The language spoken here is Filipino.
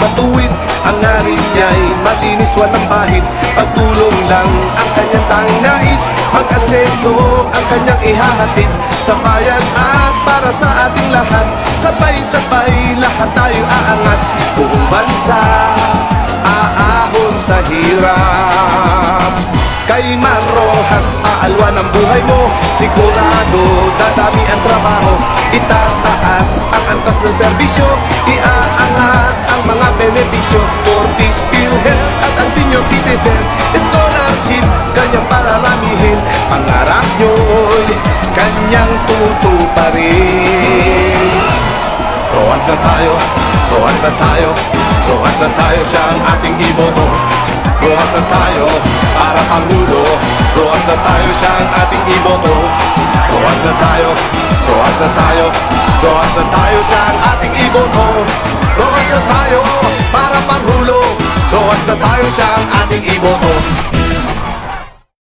matuwid. Ang ngarit niya'y malinis walang pahit. Pagtulong lang ang kanyang tanging nais. Pag-asenso ang kanyang ihahatid. Sa bayan at para sa ating lahat. Sabay-sabay lahat tayo aangat. Buong bansa aahon sa hirap. Kay Marojas, aalwan ang buhay mo. Sigurado, dadami ang trabaho. Itataas ang antas ng serbisyo Iaangat ang mga benepisyo Fortis, PhilHealth at ang senior citizen Scholarship, kanyang pararamihin. Pangarap nyo'y kanyang tutuparin. Roas na tayo, roas na tayo Roas na tayo, siya ang ating iboto. Roas na tayo, para Pangulo Roas na tayo, siya ang ating iboto. Roas na tayo, roas na tayo Roas na tayo, para Pangulo Roas na tayo, siya ang ating iboto